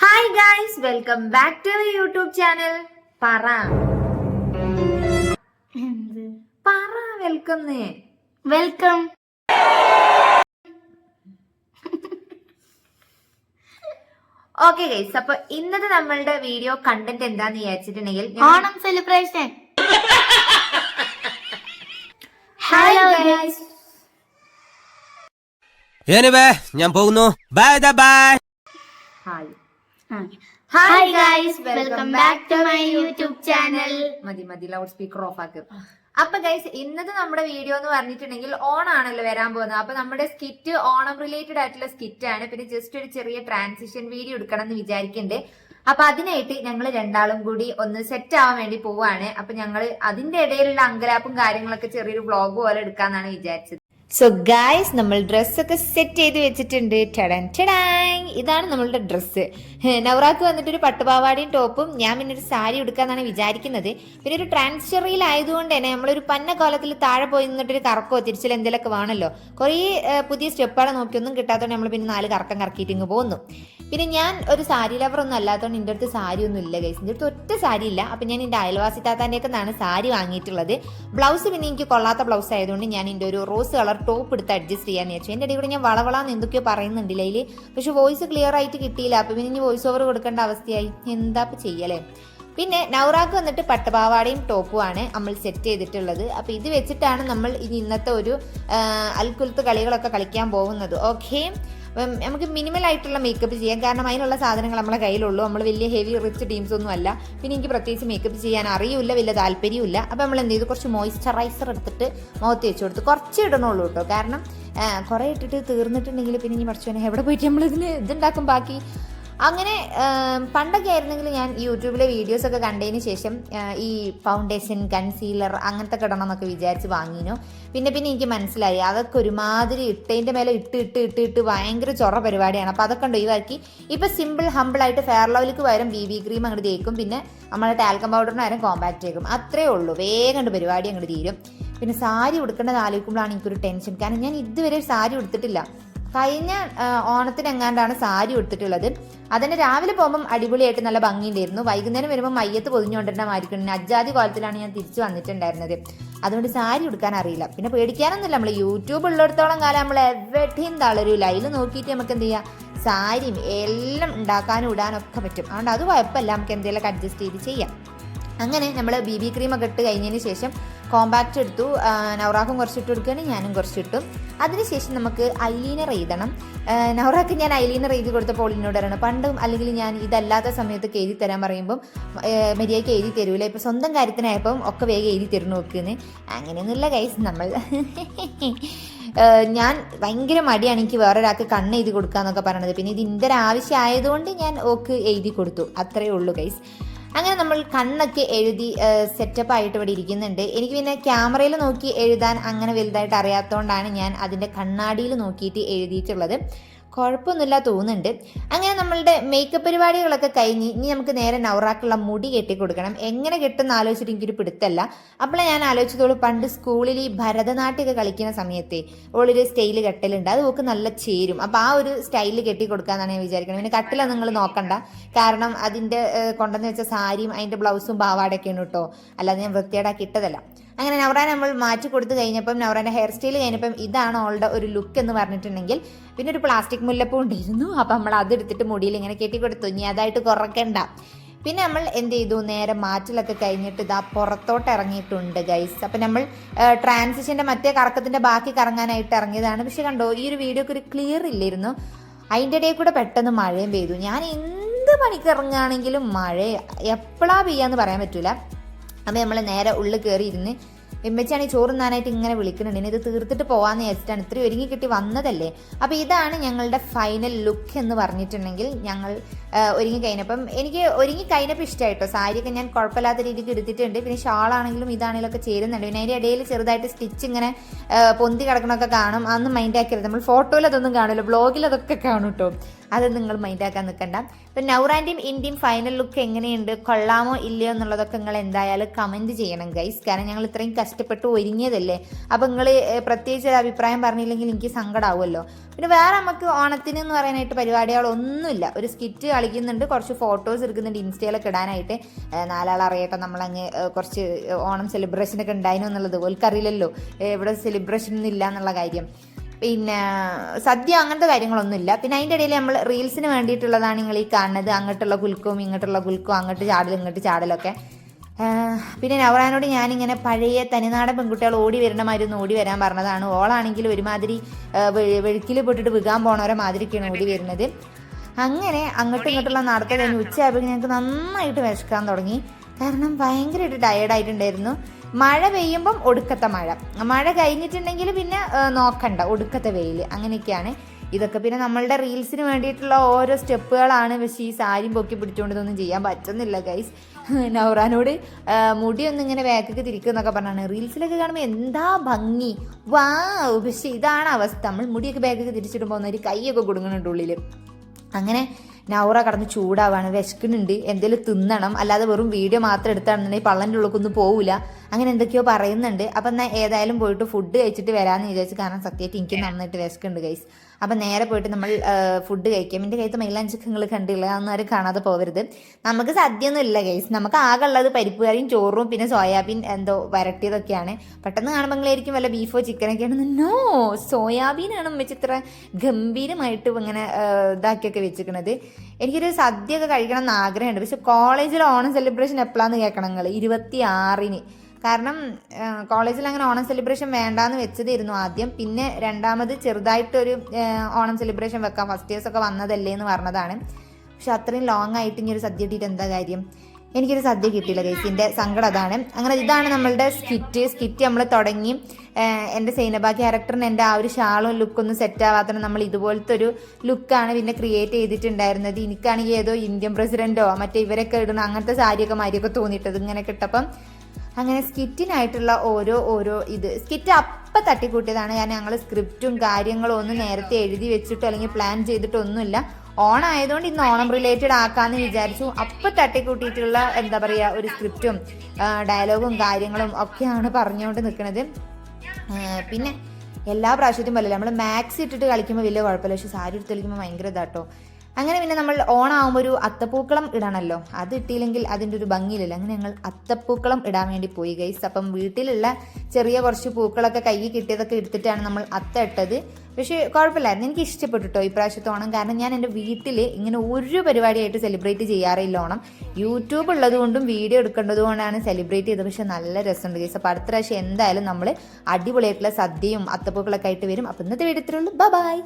Hi guys welcome back to YouTube channel പറ. പറ welcome welcome okay guys അപ്പൊ ഇന്നത്തെ നമ്മളുടെ വീഡിയോ കണ്ടന്റ് എന്താന്ന് വിചാരിച്ചിട്ടുണ്ടെങ്കിൽ ഓണം സെലിബ്രേഷൻ ഹലോ ഗൈസ് ഞാൻ പോകുന്നു. Bye the bye hi hi. Guys welcome back to my YouTube channel മതി മതി ലൗഡ് സ്പീക്കർ ഓഫ് ആക്കും. അപ്പൊ ഗൈസ് ഇന്നത്തെ നമ്മുടെ വീഡിയോ എന്ന് പറഞ്ഞിട്ടുണ്ടെങ്കിൽ ഓണാണല്ലോ വരാൻ പോകുന്നത്. അപ്പൊ നമ്മുടെ സ്കിറ്റ് ഓണം റിലേറ്റഡ് ആയിട്ടുള്ള സ്കിറ്റ് ആണ്. പിന്നെ ജസ്റ്റ് ഒരു ചെറിയ ട്രാൻസിഷൻ വീഡിയോ എടുക്കണം എന്ന് വിചാരിക്കുന്നുണ്ട് അപ്പൊ അതിനായിട്ട് ഞങ്ങൾ രണ്ടാളും കൂടി ഒന്ന് സെറ്റ് ആവാൻ വേണ്ടി പോവാണ്. അപ്പൊ ഞങ്ങൾ അതിന്റെ ഇടയിലുള്ള അങ്കലാപ്പും കാര്യങ്ങളൊക്കെ ചെറിയൊരു വ്ളോഗ് പോലെ എടുക്കാന്നാണ് വിചാരിച്ചത്. സോ ഗായ്സ് നമ്മൾ ഡ്രസ്സൊക്കെ സെറ്റ് ചെയ്ത് വെച്ചിട്ടുണ്ട്. ടടൻ ടടാങ് ഇതാണ് നമ്മളുടെ ഡ്രസ്സ് നവറാക്ക് വന്നിട്ട് ഒരു പട്ടുപാവാടിയും ടോപ്പും ഞാൻ പിന്നെ ഒരു സാരി എടുക്കാന്നാണ് വിചാരിക്കുന്നത്. പിന്നെ ഒരു ട്രാൻസ്ഫെറിയിൽ ആയതുകൊണ്ട് തന്നെ നമ്മളൊരു പന്ന കോലത്തിൽ താഴെ പോയി നിന്നിട്ടൊരു കറക്കോ തിരിച്ചിൽ എന്തെങ്കിലുമൊക്കെ വേണമല്ലോ. കുറേ പുതിയ സ്റ്റെപ്പാണ് നോക്കിയൊന്നും കിട്ടാത്തതുകൊണ്ട് നമ്മൾ പിന്നെ നാല് കറക്കം കറക്കിയിട്ട് ഇങ്ങ് പോകുന്നു പിന്നെ ഞാൻ ഒരു സാരി ലവർ ഒന്നും അല്ലാത്തതുകൊണ്ട് എന്റെ അടുത്ത് സാരി ഒന്നും ഇല്ല ഗൈസ് എന്റെ അടുത്ത് ഒറ്റ സാരി ഇല്ല. അപ്പം ഞാൻ എന്റെ അയൽവാസി താത്താന്റെ നിന്നാണ് സാരി വാങ്ങിയിട്ടുള്ളത്. ബ്ലൗസ് പിന്നെ എനിക്ക് കൊള്ളാത്ത ബ്ലൗസ് ആയതുകൊണ്ട് ഞാൻ എന്റെ ഒരു റോസ് കളർ ടോപ്പ് എടുത്ത് അഡ്ജസ്റ്റ് ചെയ്യാന്ന് വെച്ചു എന്റെ ഇടയിൽ ഞാൻ വളവളാന്ന് എന്തൊക്കെയോ പറയുന്നുണ്ടില്ല അതിൽ പക്ഷെ വോയിസ് ക്ലിയർ ആയിട്ട് കിട്ടിയില്ല. അപ്പം പിന്നെ ഇനി വോയിസ് ഓവർ കൊടുക്കേണ്ട അവസ്ഥയായി. എന്താ ഇപ്പം ചെയ്യലേ? പിന്നെ നൗറാക്ക് വന്നിട്ട് പട്ടുപാവാടയും ടോപ്പുമാണ് നമ്മൾ സെറ്റ് ചെയ്തിട്ടുള്ളത്. അപ്പോൾ ഇത് വെച്ചിട്ടാണ് നമ്മൾ ഇനി ഇന്നത്തെ ഒരു അൽക്കുലത്ത് കളികളൊക്കെ കളിക്കാൻ പോകുന്നത്. ഓക്കെ നമുക്ക് മിനിമൽ ആയിട്ടുള്ള മേക്കപ്പ് ചെയ്യാം. കാരണം അതിനുള്ള സാധനങ്ങൾ നമ്മളെ കയ്യിലുള്ളൂ. നമ്മൾ വലിയ ഹെവി റിച്ച് ടീംസ് ഒന്നും അല്ല. പിന്നെ എനിക്ക് പ്രത്യേകിച്ച് മേക്കപ്പ് ചെയ്യാൻ അറിയില്ല വലിയ താല്പര്യമില്ല അപ്പോൾ നമ്മൾ എന്ത് ചെയ്തു? കുറച്ച് മോയ്സ്ചറൈസർ എടുത്തിട്ട് മുഖത്ത് വെച്ച് കൊടുത്ത്. കുറച്ച് ഇടണുള്ളൂ കേട്ടോ. കാരണം കുറേ ഇട്ടിട്ട് തീർന്നിട്ടുണ്ടെങ്കിൽ പിന്നെ ഇനി പഠിച്ചോനെ എവിടെ പോയിട്ട് നമ്മൾ ഇതിന് ഇതുണ്ടാക്കും? ബാക്കി അങ്ങനെ പണ്ടൊക്കെ ആയിരുന്നെങ്കിൽ ഞാൻ യൂട്യൂബിലെ വീഡിയോസ് ഒക്കെ കണ്ടതിന് ശേഷം ഈ ഫൗണ്ടേഷൻ കൺസീലർ അങ്ങനത്തെ കിടണം എന്നൊക്കെ വിചാരിച്ച് വാങ്ങിനു. പിന്നെ പിന്നെ എനിക്ക് മനസ്സിലായി. അതൊക്കെ ഒരുമാതിരി ഇട്ടതിന്റെ മേലെ ഇട്ട് ഇട്ട് ഇട്ട് ഇട്ട് ഭയങ്കര ചൊറ പരിപാടിയാണ്. അപ്പോൾ അതൊക്കെ ഒഴിവാക്കി ഇപ്പോൾ സിമ്പിൾ ഹമ്പിൾ ആയിട്ട് ഫെയർ ലവലിക്ക് പകരം ബി ബി ക്രീം അങ്ങോട്ട് തേക്കും. പിന്നെ നമ്മളെ ടാൽക്കം പൗഡറിന് പകരം കോമ്പാക്ട് ചെയ്യും അത്രേ ഉള്ളൂ. വേഗം പരിപാടി അങ്ങോട്ട് തീരും. പിന്നെ സാരി ഉടുക്കേണ്ടത് ആലോചിക്കുമ്പോഴാണ് എനിക്കൊരു ടെൻഷൻ കാരണം ഞാൻ ഇതുവരെ സാരി ഉടുത്തിട്ടില്ല. കഴിഞ്ഞ ഓണത്തിന് എങ്ങാണ്ടാണ് സാരി ഉടുത്തിട്ടുള്ളത്. അതിന് രാവിലെ പോകുമ്പം അടിപൊളിയായിട്ട് നല്ല ഭംഗിയുണ്ടായിരുന്നു. വൈകുന്നേരം വരുമ്പോൾ മയ്യത്ത് പൊതിഞ്ഞുകൊണ്ടിരുന്ന അജ്ജാതി കോലത്തിലാണ് ഞാൻ തിരിച്ചു വന്നിട്ടുണ്ടായിരുന്നത്. അതുകൊണ്ട് സാരി ഉടുക്കാൻ അറിയില്ല. പിന്നെ പേടിക്കാനൊന്നുമില്ല. നമ്മൾ യൂട്യൂബ് ഉള്ളിടത്തോളം കാലം നമ്മൾ എവിടെയും തളരൂല. അതിൽ നോക്കിയിട്ട് നമുക്ക് എന്ത് ചെയ്യാം? സാരിയും എല്ലാം ഉണ്ടാക്കാനും ഇടാനും ഒക്കെ പറ്റും. അതുകൊണ്ട് അത് കുഴപ്പമില്ല. നമുക്ക് എന്തെങ്കിലുമൊക്കെ അഡ്ജസ്റ്റ് ചെയ്ത് ചെയ്യാം. അങ്ങനെ നമ്മൾ ബി ബി ക്രീം ഒക്കെ ഇട്ട് കഴിഞ്ഞതിന് ശേഷം കോമ്പാക്റ്റ് എടുത്തു. നൗറാക്കും കുറച്ചിട്ട് കൊടുക്കുകയാണ് ഞാനും കുറച്ചിട്ടു. അതിനുശേഷം നമുക്ക് ഐലീനർ എഴുതണം നൗറാക്ക് ഞാൻ ഐലീനർ എഴുതി കൊടുത്തപ്പോൾ എന്നോട് പറയണം പണ്ടും അല്ലെങ്കിൽ ഞാൻ ഇതല്ലാത്ത സമയത്തൊക്കെ എഴുതി തരാൻ പറയുമ്പം മര്യാദയ്ക്ക് എഴുതി തരൂല. ഇപ്പം സ്വന്തം കാര്യത്തിനായപ്പം ഒക്കെ വേഗം എഴുതി തരുന്നു നോക്കുന്നു. അങ്ങനെയൊന്നുമില്ല കൈസ് നമ്മൾ ഞാൻ ഭയങ്കര മടിയാണ് എനിക്ക് വേറൊരാൾക്ക് കണ്ണ് എഴുതി കൊടുക്കുക എന്നൊക്കെ പറയണത്. പിന്നെ ഇത് ഇതിന്റെ ആവശ്യമായതുകൊണ്ട് ഞാൻ ഓക്ക് എഴുതി കൊടുത്തു. അത്രയേ ഉള്ളൂ ഗൈസ് അങ്ങനെ നമ്മൾ കണ്ണൊക്കെ എഴുതി സെറ്റപ്പ് ആയിട്ട് ഇവിടെ ഇരിക്കുന്നുണ്ട്. എനിക്ക് പിന്നെ ക്യാമറയിൽ നോക്കി എഴുതാൻ അങ്ങനെ വലുതായിട്ട് അറിയാത്തതുകൊണ്ടാണ് ഞാൻ അതിന്റെ കണ്ണാടിയിൽ നോക്കിയിട്ട് എഴുതിയിട്ടുള്ളത്. കുഴപ്പമൊന്നുമില്ല തോന്നുന്നുണ്ട്. അങ്ങനെ നമ്മളുടെ മേക്കപ്പ് പരിപാടികളൊക്കെ കഴിഞ്ഞ് ഇനി നമുക്ക് നേരെ നവറാക്കുള്ള മുടി കെട്ടി കൊടുക്കണം എങ്ങനെ കെട്ടുന്ന ആലോചിച്ചിട്ട് എനിക്കൊരു പിടുത്തല്ല അപ്പോൾ ഞാൻ ആലോചിച്ചതോളൂ പണ്ട് സ്കൂളിൽ ഈ ഭരതനാട്യമൊക്കെ കളിക്കുന്ന സമയത്തെ ഓളൊരു സ്റ്റൈൽ കെട്ടലുണ്ട്. അത് നോക്ക് നല്ല ചേരും. അപ്പോൾ ആ ഒരു സ്റ്റൈലിൽ കെട്ടി കൊടുക്കാന്നാണ് ഞാൻ വിചാരിക്കുന്നത് പിന്നെ കട്ടില നിങ്ങൾ നോക്കണ്ട. കാരണം അതിന്റെ കൊണ്ടെന്ന് വെച്ച സാരിയും അതിന്റെ ബ്ലൗസും പാവാടൊക്കെയാണ് കേട്ടോ. അല്ലാതെ ഞാൻ വൃത്തിയേടാക്കി ഇട്ടതല്ല. അങ്ങനെ നവറാൻ നമ്മൾ മാറ്റി കൊടുത്തു കഴിഞ്ഞപ്പം നവറാന്റെ ഹെയർ സ്റ്റൈൽ കഴിഞ്ഞപ്പം ഇതാണ് ഓളുടെ ഒരു ലുക്ക് എന്ന് പറഞ്ഞിട്ടുണ്ടെങ്കിൽ പിന്നെ ഒരു പ്ലാസ്റ്റിക് മുല്ലപ്പൂ ഉണ്ടായിരുന്നു. അപ്പം നമ്മൾ അതെടുത്തിട്ട് മുടിയിൽ ഇങ്ങനെ കെട്ടി കൊടുത്തു. ഇനി അതായിട്ട് കുറക്കണ്ട. പിന്നെ നമ്മൾ എന്ത് ചെയ്തു? നേരെ മാറ്റിലൊക്കെ കഴിഞ്ഞിട്ട് ഇതാ പുറത്തോട്ട് ഇറങ്ങിയിട്ടുണ്ട് ഗൈസ് അപ്പം നമ്മൾ ട്രാൻസിഷന്റെ മറ്റേ കറക്കത്തിന്റെ ബാക്കി കറങ്ങാനായിട്ട് ഇറങ്ങിയതാണ്. പക്ഷെ കണ്ടോ ഈ ഒരു വീഡിയോക്ക് ഒരു ക്ലിയർ ഇല്ലായിരുന്നു. അതിന്റെ ഇടയിൽ കൂടെ പെട്ടെന്ന് മഴയും പെയ്തു. ഞാൻ എന്ത് പണിക്ക് ഇറങ്ങുകയാണെങ്കിലും മഴ എപ്പോഴാ പെയ്യാന്ന് പറയാൻ പറ്റില്ല അപ്പം നമ്മൾ നേരെ ഉള്ളിൽ കയറി ഇരുന്ന് എമ്മച്ചാണ് ഈ ചോറ് നാനായിട്ട് ഇങ്ങനെ വിളിക്കുന്നുണ്ട്. ഇനി ഇത് തീർത്തിട്ട് പോകാമെന്ന് വിചാരിച്ചിട്ടാണ്. ഇത്രയും ഒരുങ്ങി കിട്ടി വന്നതല്ലേ? അപ്പോൾ ഇതാണ് ഞങ്ങളുടെ ഫൈനൽ ലുക്ക് എന്ന് പറഞ്ഞിട്ടുണ്ടെങ്കിൽ ഞങ്ങൾ ഒരുങ്ങി കഴിഞ്ഞപ്പം എനിക്ക് ഒരുങ്ങി കഴിഞ്ഞപ്പോൾ ഇഷ്ടമായിട്ടോ? സാരിയൊക്കെ ഞാൻ കുഴപ്പമില്ലാത്ത രീതിക്ക് എടുത്തിട്ടുണ്ട്. പിന്നെ ഷാളാണെങ്കിലും ഇതാണെങ്കിലും ഒക്കെ ചേരുന്നുണ്ട്. പിന്നെ അതിന്റെ ഇടയിൽ ചെറുതായിട്ട് സ്റ്റിച്ച് ഇങ്ങനെ പൊന്തി കിടക്കണമൊക്കെ കാണും. അതൊന്നും മൈൻഡ് ആക്കരുത്. നമ്മൾ ഫോട്ടോയിൽ അതൊന്നും കാണില്ല ബ്ലോഗിൽ അതൊക്കെ കാണും കേട്ടോ അത് നിങ്ങൾ മൈൻഡാക്കാൻ നിൽക്കണ്ട ഇപ്പം നൗറാന്റെയും ഇന്ത്യയും ഫൈനൽ ലുക്ക് എങ്ങനെയുണ്ട്? കൊള്ളാമോ ഇല്ലയോ എന്നുള്ളതൊക്കെ നിങ്ങൾ എന്തായാലും കമന്റ് ചെയ്യണം ഗൈസ് കാരണം ഞങ്ങൾ ഇത്രയും കഷ്ടപ്പെട്ട് ഒരുങ്ങിയതല്ലേ? അപ്പം നിങ്ങൾ പ്രത്യേകിച്ച് അഭിപ്രായം പറഞ്ഞില്ലെങ്കിൽ എനിക്ക് സങ്കടമാവുമല്ലോ പിന്നെ വേറെ നമുക്ക് ഓണത്തിന് എന്ന് പറയാനായിട്ട് പരിപാടികളൊന്നുമില്ല. ഒരു സ്കിറ്റ് കളിക്കുന്നുണ്ട് കുറച്ച് ഫോട്ടോസ് എടുക്കുന്നുണ്ട് ഇൻസ്റ്റയിലൊക്കെ ഇടാനായിട്ട്. നാലാൾ അറിയട്ടെ നമ്മളങ്ങ് കുറച്ച് ഓണം സെലിബ്രേഷനൊക്കെ ഉണ്ടായിരുന്നു എന്നുള്ളത്. ഓൽക്കറിയില്ലല്ലോ ഇവിടെ സെലിബ്രേഷൻ ഒന്നും ഇല്ല എന്നുള്ള കാര്യം. പിന്നെ സദ്യ അങ്ങനത്തെ കാര്യങ്ങളൊന്നുമില്ല. പിന്നെ അതിന്റെ ഇടയിൽ നമ്മൾ റീൽസിന് വേണ്ടിയിട്ടുള്ളതാണ് നിങ്ങൾ ഈ കാണുന്നത്. അങ്ങോട്ടുള്ള കുലുക്കവും ഇങ്ങോട്ടുള്ള കുലുക്കവും അങ്ങോട്ട് ചാടലും ഇങ്ങോട്ട് ചാടലൊക്കെ. പിന്നെ നവറാനോട് ഞാനിങ്ങനെ പഴയ തനിനാടൻ പെൺകുട്ടികൾ ഓടി വരുന്ന മാതിരി ഒന്ന് ഓടി വരാൻ പറഞ്ഞതാണ്. ഓളാണെങ്കിൽ ഒരുമാതിരി വെഴുക്കിൽ പെട്ടിട്ട് വികാൻ പോണവരെ മാതിരിക്കാണ് ഓടി വരുന്നത്. അങ്ങനെ അങ്ങോട്ടും ഇങ്ങോട്ടുള്ള നടത്തം കഴിഞ്ഞ് ഉച്ചയായപ്പോൾ ഞങ്ങൾക്ക് നന്നായിട്ട് വിശക്കാൻ തുടങ്ങി. കാരണം ഭയങ്കരമായിട്ട് ടയേർഡായിട്ടുണ്ടായിരുന്നു മഴ പെയ്യുമ്പം ഒടുക്കത്തെ മഴ. മഴ കഴിഞ്ഞിട്ടുണ്ടെങ്കിൽ പിന്നെ നോക്കണ്ട. ഒടുക്കത്തെ വെയിൽ അങ്ങനെയൊക്കെയാണ് ഇതൊക്കെ. പിന്നെ നമ്മളുടെ റീൽസിന് വേണ്ടിയിട്ടുള്ള ഓരോ സ്റ്റെപ്പുകളാണ് പക്ഷേ ഈ സാരിയും പൊക്കി പിടിച്ചുകൊണ്ട് ഇതൊന്നും ചെയ്യാൻ പറ്റുന്നില്ല ഗൈസ് നൗറാനോട് മുടിയൊന്നും ഇങ്ങനെ വേക്കൊക്കെ തിരിക്കുന്നൊക്കെ പറഞ്ഞാണ്. റീൽസിലൊക്കെ കാണുമ്പോൾ എന്താ ഭംഗി. വാ. പക്ഷേ ഇതാണ് അവസ്ഥ. നമ്മൾ മുടിയൊക്കെ ബാഗൊക്കെ തിരിച്ചിടുമ്പോൾ ഒരു കൈയൊക്കെ കൊടുക്കുന്നുണ്ട് ഉള്ളിൽ അങ്ങനെ നൗറ കടന്ന് ചൂടാവാണ്. വിശക്കുന്നുണ്ട്. എന്തെങ്കിലും തിന്നണം. അല്ലാതെ വെറും വീഡിയോ മാത്രം എടുത്താണെന്നുണ്ടെങ്കിൽ പള്ളന്റെ ഉള്ളിലേക്കൊന്നും പോവില്ല അങ്ങനെ എന്തൊക്കെയോ പറയുന്നുണ്ട്. അപ്പം എന്നാൽ ഏതായാലും പോയിട്ട് ഫുഡ് കഴിച്ചിട്ട് വരാമെന്ന് വിചാരിച്ചു കാരണം സത്യമായിട്ട് എനിക്ക് നന്നായിട്ട് വിശക്കുന്നുണ്ട് ഗൈസ് അപ്പം നേരെ പോയിട്ട് നമ്മൾ ഫുഡ് കഴിക്കാം. എന്റെ കയ്യത്ത് മൈലാഞ്ചൊക്കെ നിങ്ങൾ കണ്ടില്ല? അതൊന്നും ആരും കാണാതെ പോകരുത് നമുക്ക് സദ്യ ഒന്നും ഇല്ല ഗൈസ് നമുക്ക് ആകെ ഉള്ളത് പരിപ്പ് കറിയും ചോറും പിന്നെ സോയാബീൻ എന്തോ വരട്ടിയതൊക്കെയാണ്. പെട്ടെന്ന് കാണുമ്പോഴായിരിക്കും വല്ല ബീഫോ ചിക്കനൊക്കെയാണ് നോ സോയാബീനാണ് ഉമ്മച്ചി ഇത്ര ഗംഭീരമായിട്ട് ഇങ്ങനെ ഇതാക്കിയൊക്കെ വെച്ചിരിക്കണത്. എനിക്കൊരു സദ്യ ഒക്കെ കഴിക്കണം എന്ന് ആഗ്രഹമുണ്ട്. പക്ഷെ കോളേജിൽ ഓണം സെലിബ്രേഷൻ എപ്പോഴാന്ന് കേൾക്കണം നിങ്ങൾ ഇരുപത്തി ആറിന് കാരണം കോളേജിൽ അങ്ങനെ ഓണം സെലിബ്രേഷൻ വേണ്ടാന്ന് വെച്ചതായിരുന്നു ആദ്യം. പിന്നെ രണ്ടാമത് ചെറുതായിട്ടൊരു ഓണം സെലിബ്രേഷൻ വെക്കാം. ഫസ്റ്റ് ഇയേഴ്സ് ഒക്കെ വന്നതല്ലേ എന്ന് പറഞ്ഞതാണ്. പക്ഷെ അത്രയും ലോങ് ആയിട്ട് ഇനി ഒരു സദ്യ കിട്ടിയിട്ട് എന്താ കാര്യം? എനിക്കൊരു സദ്യ കിട്ടിയില്ല ഗൈസിന്റെ സങ്കടം അതാണ്. അങ്ങനെ ഇതാണ് നമ്മളുടെ സ്കിറ്റ് സ്കിറ്റ് നമ്മൾ തുടങ്ങി. എന്റെ സൈനബ ക്യാരക്ടറിന് എന്റെ ആ ഒരു ഷാളും ലുക്കൊന്നും സെറ്റ് ആവാത്തതിന് നമ്മൾ ഇതുപോലത്തെ ഒരു ലുക്കാണ് പിന്നെ ക്രിയേറ്റ് ചെയ്തിട്ടുണ്ടായിരുന്നത്. എനിക്കാണെങ്കിൽ ഏതോ ഇന്ത്യൻ പ്രസിഡന്റോ മറ്റേ ഇവരൊക്കെ ഇടുന്ന അങ്ങനത്തെ സാരിയൊക്കെ മാരിയൊക്കെ തോന്നിയിട്ടത് ഇങ്ങനെ കിട്ടപ്പം അങ്ങനെ സ്കിറ്റിനായിട്ടുള്ള ഓരോ ഓരോ ഇത്. സ്കിറ്റ് അപ്പം തട്ടിക്കൂട്ടിയതാണ്. ഞാൻ ഞങ്ങൾ സ്ക്രിപ്റ്റും കാര്യങ്ങളും ഒന്നും നേരത്തെ എഴുതി വെച്ചിട്ടോ അല്ലെങ്കിൽ പ്ലാൻ ചെയ്തിട്ടൊന്നുമില്ല. ഓൺ ആയതുകൊണ്ട് ഇന്ന് ഓണം റിലേറ്റഡ് ആക്കാന്ന് വിചാരിച്ചു. അപ്പം തട്ടിക്കൂട്ടിയിട്ടുള്ള എന്താ പറയുക ഒരു സ്ക്രിപ്റ്റും ഡയലോഗും കാര്യങ്ങളും ഒക്കെയാണ് പറഞ്ഞുകൊണ്ട് നിൽക്കുന്നത് പിന്നെ എല്ലാ പ്രാവശ്യത്തും പോലെ നമ്മൾ മാക്സ് ഇട്ടിട്ട് കളിക്കുമ്പോൾ വലിയ കുഴപ്പമില്ല. പക്ഷെ സാരി എടുത്ത് കളിക്കുമ്പോൾ ഭയങ്കര ഇതാട്ടോ. അങ്ങനെ പിന്നെ നമ്മൾ ഓണാകുമ്പോൾ ഒരു അത്തപ്പൂക്കളം ഇടണമല്ലോ അത് ഇട്ടില്ലെങ്കിൽ അതിന്റെ ഒരു ഭംഗിയിലില്ല അങ്ങനെ ഞങ്ങൾ അത്തപ്പൂക്കളം ഇടാൻ വേണ്ടി പോയി ഗൈസ് അപ്പം വീട്ടിലുള്ള ചെറിയ കുറച്ച് പൂക്കളൊക്കെ കയ്യിൽ കിട്ടിയതൊക്കെ എടുത്തിട്ടാണ് നമ്മൾ അത്ത ഇട്ടത്. പക്ഷേ കുഴപ്പമില്ലായിരുന്നു. എനിക്ക് ഇഷ്ടപ്പെട്ടു കേട്ടോ ഇപ്രാവശ്യത്തെ ഓണം. കാരണം ഞാൻ എന്റെ വീട്ടിൽ ഇങ്ങനെ ഒരു പരിപാടിയായിട്ട് സെലിബ്രേറ്റ് ചെയ്യാറില്ല ഓണം. യൂട്യൂബ് ഉള്ളതുകൊണ്ടും വീഡിയോ എടുക്കേണ്ടത് കൊണ്ടാണ് സെലിബ്രേറ്റ് ചെയ്തത്. പക്ഷേ നല്ല രസമുണ്ട് ഗൈസ് അപ്പോൾ അടുത്ത പ്രാവശ്യം എന്തായാലും നമ്മൾ അടിപൊളിയായിട്ടുള്ള സദ്യയും അത്തപ്പൂക്കളൊക്കെ ആയിട്ട് വരും. അപ്പോൾ ഇന്നത്തെ വീഡിയോ ഇത്രയുള്ളൂ ബൈ